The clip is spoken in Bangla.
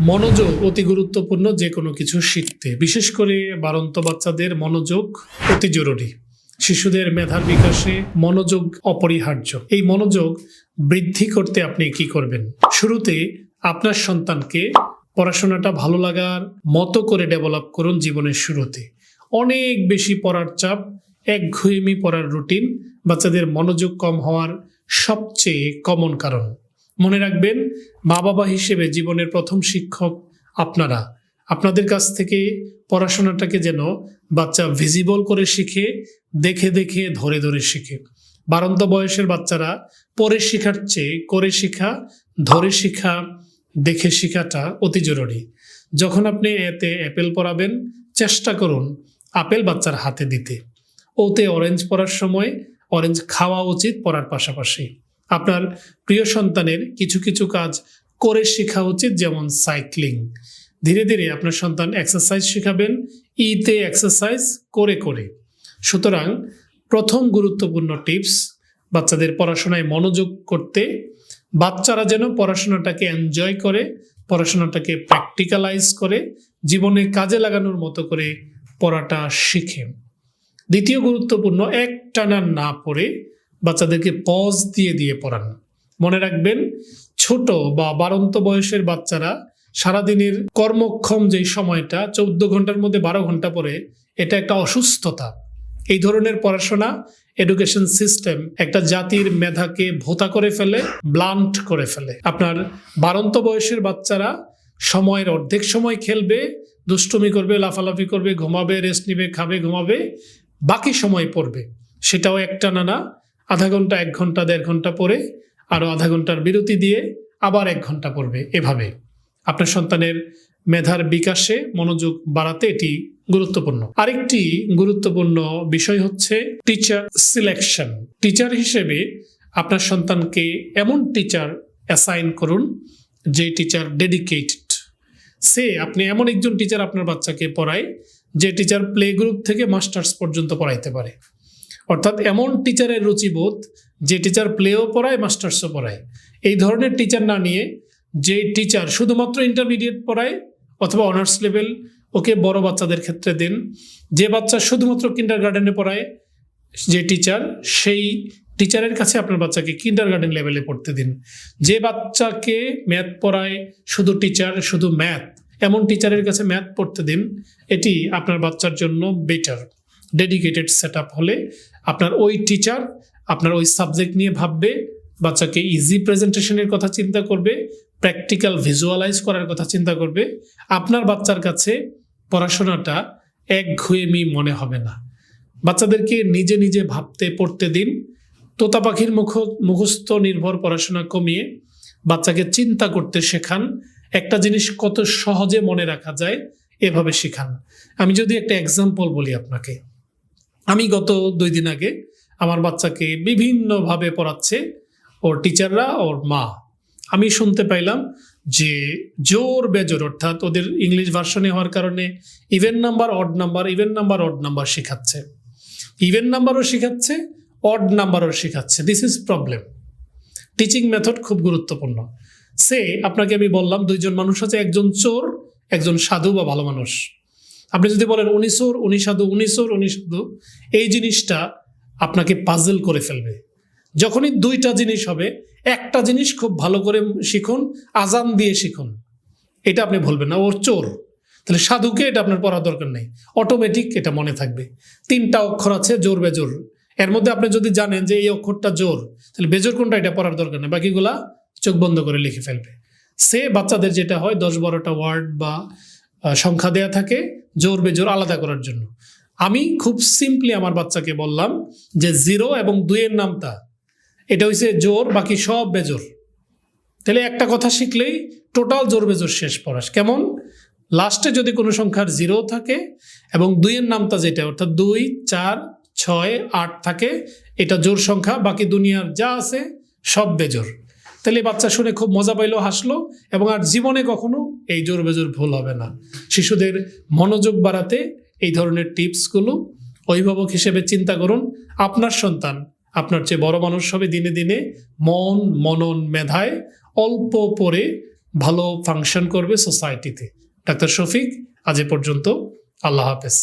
মনোযোগ অতি গুরুত্বপূর্ণ যে কোনো কিছু শিখতে। বিশেষ করে বারন্ত বাচ্চাদের মনোযোগ অতি জরুরি। শিশুদের মেধার বিকাশে মনোযোগ অপরিহার্য। এই মনোযোগ বৃদ্ধি করতে আপনি কি করবেন? শুরুতে আপনার সন্তানকে পড়াশোনাটা ভালো লাগার মতো করে ডেভেলপ করুন জীবনের শুরুতে। অনেক বেশি পড়ার চাপ একঘেয়েমি পড়ার রুটিন বাচ্চাদের মনোযোগ কম হওয়ার সবচেয়ে কমন কারণ। মনে রাখবেন, মা বাবা হিসেবে জীবনের প্রথম শিক্ষক আপনারা। আপনাদের কাছ থেকে পড়াশোনাটাকে যেন বাচ্চা ভিজিবল করে শিখে, দেখে দেখে, ধরে ধরে শিখে। বারন্ত বয়সের বাচ্চারা পরে শেখার চেয়ে করে শেখা, ধরে শেখা, দেখে শেখাটা অতি জরুরি। যখন আপনি এতে অ্যাপেল পড়াবেন চেষ্টা করুন আপেল বাচ্চার হাতে দিতে। ওতে অরেঞ্জ পড়ার সময় অরেঞ্জ খাওয়া উচিত পড়ার পাশাপাশি। আপনার প্রিয় সন্তানের কিছু কিছু কাজ করে শেখা উচিত, যেমন সাইক্লিং। ধীরে ধীরে আপনার সন্তান এক্সারসাইজ শেখাবেন, ইতে এক্সারসাইজ করে করে। সুতরাং প্রথম গুরুত্বপূর্ণ টিপস, বাচ্চাদের পড়াশোনায় মনোযোগ করতে, বাচ্চারা যেন পড়াশোনাটাকে এনজয় করে, পড়াশোনাটাকে প্র্যাকটিক্যালাইজ করে, জীবনে কাজে লাগানোর মতো করে পড়াটা শিখে। দ্বিতীয় গুরুত্বপূর্ণ এক টানা না পড়ে বাচ্চাদেরকে পজ দিয়ে দিয়ে পড়ান। মনে রাখবেন, ছোট বা বারন্ত বয়সের বাচ্চারা সারাদিনের কর্মক্ষম যেই সময়টা, চৌদ্দ ঘণ্টার মধ্যে বারো ঘণ্টা পরে এটা একটা অসুস্থতা। এই ধরনের পড়াশোনা এডুকেশন সিস্টেম একটা জাতির মেধাকে ভোতা করে ফেলে ব্লান্ট করে ফেলে। আপনার বারন্ত বয়সের বাচ্চারা সময়ের অর্ধেক সময় খেলবে, দুষ্টুমি করবে, লাফালাফি করবে, ঘুমাবে রেস্ট নিবে, খাবে, ঘুমাবে, বাকি সময় পড়বে। সেটাও একটা নানা আধা ঘণ্টা, এক ঘণ্টা, দেড় ঘণ্টা পরে আরও আধা ঘণ্টার বিরতি দিয়ে আবার এক ঘণ্টা পড়বে এভাবে। আপনার সন্তানের মেধার বিকাশে মনোযোগ বাড়াতে এটি গুরুত্বপূর্ণ। আরেকটি গুরুত্বপূর্ণ বিষয় হচ্ছে টিচার সিলেকশন টিচার হিসেবে আপনার সন্তানকে এমন টিচার অ্যাসাইন করুন, যে টিচার ডেডিকেটেড সে, আপনি এমন একজন টিচার আপনার বাচ্চাকে পড়ায়, যে টিচার প্লে গ্রুপ থেকে মাস্টার্স পর্যন্ত পড়াইতে পারে। অর্থাৎ এমন টিচারের রুচিবোধ যে টিচার প্লেও পড়ায় মাস্টার্সও পড়ায়। এই ধরনের টিচার না নিয়ে যে টিচার শুধুমাত্র ইন্টারমিডিয়েট পড়ায় অথবা অনার্স লেভেল ওকে বড় বাচ্চাদের ক্ষেত্রে দিন, যে বাচ্চা শুধুমাত্র কিন্ডার গার্ডেনে পড়ায়, যে টিচার সেই টিচারের কাছে আপনার বাচ্চাকে কিন্ডার গার্ডেন লেভেলে পড়তে দিন। যে বাচ্চাকে ম্যাথ পড়ায়, শুধু টিচার শুধু ম্যাথ এমন টিচারের কাছে ম্যাথ পড়তে দিন, এটি আপনার বাচ্চার জন্য বেটার ডেডিকেটেড সেট হলে আপনার ওই টিচার আপনার ওই সাবজেক্ট নিয়ে ভাববে, বাচ্চাকে ইজি প্রেজেন্টেশনের কথা চিন্তা করবে প্র্যাকটিক্যাল ভিজুয়ালাইজ করার কথা চিন্তা করবে, আপনার বাচ্চার কাছে পড়াশোনাটা এক ঘুয়েমি মনে হবে না। বাচ্চাদেরকে নিজে নিজে ভাবতে, পড়তে দিন তোতা পাখির মুখ, মুখস্থ নির্ভর পড়াশোনা কমিয়ে বাচ্চাকে চিন্তা করতে শেখান। একটা জিনিস কত সহজে মনে রাখা যায়, এভাবে শেখান। আমি যদি একটা এক্সাম্পল বলি আপনাকে। আমি গত দুই দিন আগে আমার বাচ্চাকে বিভিন্নভাবে পড়াচ্ছে ওর টিচাররা, ওর মা। আমি শুনতে পাইলাম যে জোর বেজোর, অর্থাৎ ওদের ইংলিশ ভার্সনে হওয়ার কারণে even number odd number even number odd number শেখাচ্ছে। ইভেন নাম্বারও শেখাচ্ছে অড নাম্বারও শেখাচ্ছে। This is problem teaching method খুব গুরুত্বপূর্ণ। সে, আপনাকে আমি বললাম, দুইজন মানুষ আছে, একজন চোর, একজন সাধু বা ভালো মানুষ। আপনি যদি বলেন উনি চোর উনি সাধু উনি চোর উনি এই জিনিসটা আপনাকে পাজল করে ফেলবে। যখনই দুইটা জিনিস হবে, একটা জিনিস খুব ভালো করে শিখুন, আজান দিয়ে শিখুন। এটা আপনি বলবেন না ওর চোর। তাহলে সাধুকে এটা আপনার পড়ার দরকার নেই। অটোমেটিক এটা মনে থাকবে। তিনটা অক্ষর আছে, জোর বেজোর। এর মধ্যে আপনি যদি জানেন যে এই অক্ষরটা জোর, তাহলে বেজোর কোনটা এটা পড়ার দরকার নেই, বাকিগুলা চোখ বন্ধ করে লিখে ফেলবে। সে বাচ্চাদের যেটা হয়, দশ বারোটা ওয়ার্ড বা সংখ্যা দেয়া থাকে জোর বেজোর আলাদা করার জন্য। আমি খুব সিম্পলি আমার বাচ্চাকে বললাম যে জিরো এবং দুইয়ের নামটা, এটা হইছে জোর, বাকি সব বেজোর। তাহলে একটা কথা শিখলেই টোটাল জোর বেজোর শেষ পড়াস। কেমন? লাস্টে যদি কোনো সংখ্যার জিরো থাকে এবং দুইয়ের নামটা যেটা, অর্থাৎ দুই, চার, ছয়, আট থাকে, এটা জোর সংখ্যা, বাকি দুনিয়ার যা আছে সব বেজোর। তাহলে বাচ্চা শুনে খুব মজা পাইলো, হাসলো এবং আর জীবনে কখনো এই জোর বেজোর ভুল হবে না। শিশুদের মনোযোগ বাড়াতে এই ধরনের টিপসগুলো অভিভাবক হিসেবে চিন্তা করুন। আপনার সন্তান, আপনার চেয়ে বড় মানুষ হবে দিনে দিনে মন মনন মেধায় অল্প পরে ভালো ফাংশন করবে সোসাইটিতে ডাক্তার শফিক, আজ এ পর্যন্ত আল্লাহ হাফেজ।